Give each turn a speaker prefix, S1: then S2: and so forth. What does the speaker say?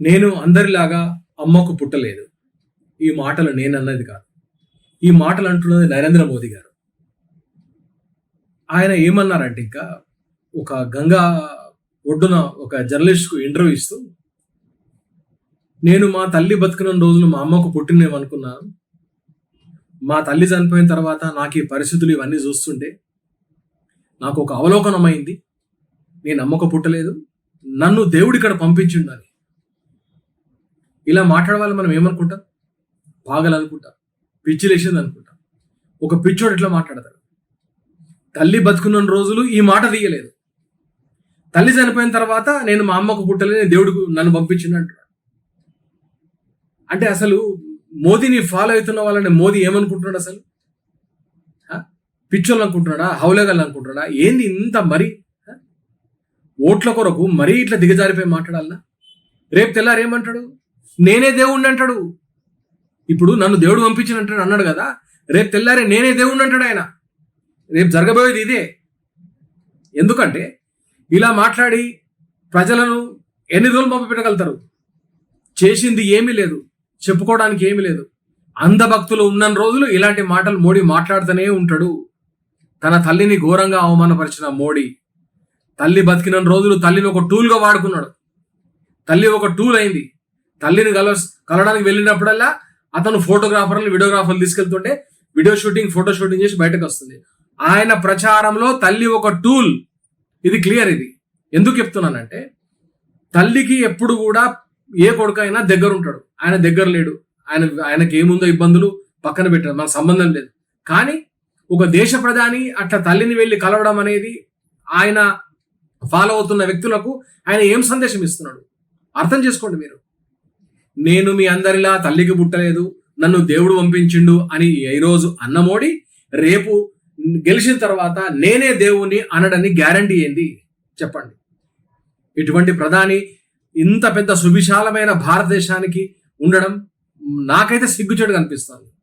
S1: నేను అందరిలాగా అమ్మకు పుట్టలేదు. ఈ మాటలు నేను అన్నది కాదు. ఈ మాటలు అంటున్నది నరేంద్ర మోదీ గారు. ఆయన ఏమన్నారంటే ఇంకా ఒక గంగా ఒడ్డున ఒక జర్నలిస్ట్కు ఇంటర్వ్యూ ఇస్తూ నేను మా తల్లి బతుకున్న రోజులు మా అమ్మకు పుట్టినేమనుకున్నాను మా తల్లి చనిపోయిన తర్వాత నాకు ఈ పరిస్థితులు ఇవన్నీ చూస్తుంటే నాకు ఒక అవలోకనమైంది. నేను అమ్మకు పుట్టలేదు. నన్ను దేవుడి ఇక్కడ పంపించిండాలి ఇలా మాట్లాడవాలి మనం ఏమనుకుంటాం? పాగలనుకుంటాం పిచ్చి లేచింది అనుకుంటాం. ఒక పిచ్చోడు ఇట్లా మాట్లాడతాడు? తల్లి బతుకున్న రోజులు ఈ మాట తీయలేదు. తల్లి చనిపోయిన తర్వాత నేను మా అమ్మకు పుట్టలేని దేవుడు నన్ను పంపించింది అంటున్నాడు. అంటే అసలు మోదీని ఫాలో అవుతున్న వాళ్ళని మోదీ ఏమనుకుంటున్నాడు అసలు? పిచ్చోళ్ళు అనుకుంటున్నాడా? హౌలేగాళ్ళు అనుకుంటున్నాడా? ఏంది ఇంత మరి ఓట్ల కొరకు మరీ ఇట్లా దిగజారిపోయి మాట్లాడాలనా? రేపు తెల్లారు ఏమంటాడు నేనే దేవుణ్ణి అంటాడు. ఇప్పుడు నన్ను దేవుడు పంపించినట్టు అన్నాడు కదా రేపు తెల్లారే నేనే దేవుణ్ణి అంటాడు ఆయన. రేపు జరగబోయేది ఇదే. ఎందుకంటే ఇలా మాట్లాడి ప్రజలను ఎన్ని రోజులు పంపి పెట్టగలుగుతారు చేసింది ఏమీ లేదు. చెప్పుకోవడానికి ఏమీ లేదు. అంధభక్తులు ఉన్న రోజులు ఇలాంటి మాటలు మోడీ మాట్లాడుతూనే ఉంటాడు. తన తల్లిని ఘోరంగా అవమానపరిచిన మోడీ. తల్లి బతికిన రోజులు తల్లిని ఒక టూల్గా వాడుకున్నాడు. తల్లి ఒక టూల్ అయింది. తల్లిని కల కలవడానికి వెళ్ళినప్పుడల్లా అతను ఫోటోగ్రాఫర్లు వీడియోగ్రాఫర్లు తీసుకెళ్తుంటే వీడియో షూటింగ్ ఫోటో షూటింగ్ చేసి బయటకు వస్తుంది. ఆయన ప్రచారంలో తల్లి ఒక టూల్ ఇది క్లియర్ ఇది. ఎందుకు చెప్తున్నానంటే తల్లికి ఎప్పుడు కూడా ఏ కొడుకైనా దగ్గర ఉంటాడు. ఆయన దగ్గర లేడు. ఆయన ఆయనకి ఏముందో ఇబ్బందులు పక్కన పెట్టారు మన సంబంధం లేదు. కానీ ఒక దేశ ప్రధాని అట్లా తల్లిని వెళ్ళి కలవడం అనేది ఆయన ఫాలో అవుతున్న వ్యక్తులకు ఆయన ఏం సందేశం ఇస్తున్నాడు? అర్థం చేసుకోండి మీరు. నేను మీ అందరిలా తల్లికి పుట్టలేదు నన్ను దేవుడు పంపించిండు అని ఈరోజు అన్నమోడి రేపు గెలిచిన తర్వాత నేనే దేవుని అనడని గ్యారంటీ ఏంది? చెప్పండి. ఇటువంటి ప్రధాని ఇంత పెద్ద సువిశాలమైన భారతదేశానికి ఉండడం నాకైతే సిగ్గుచేటు కనిపిస్తుంది.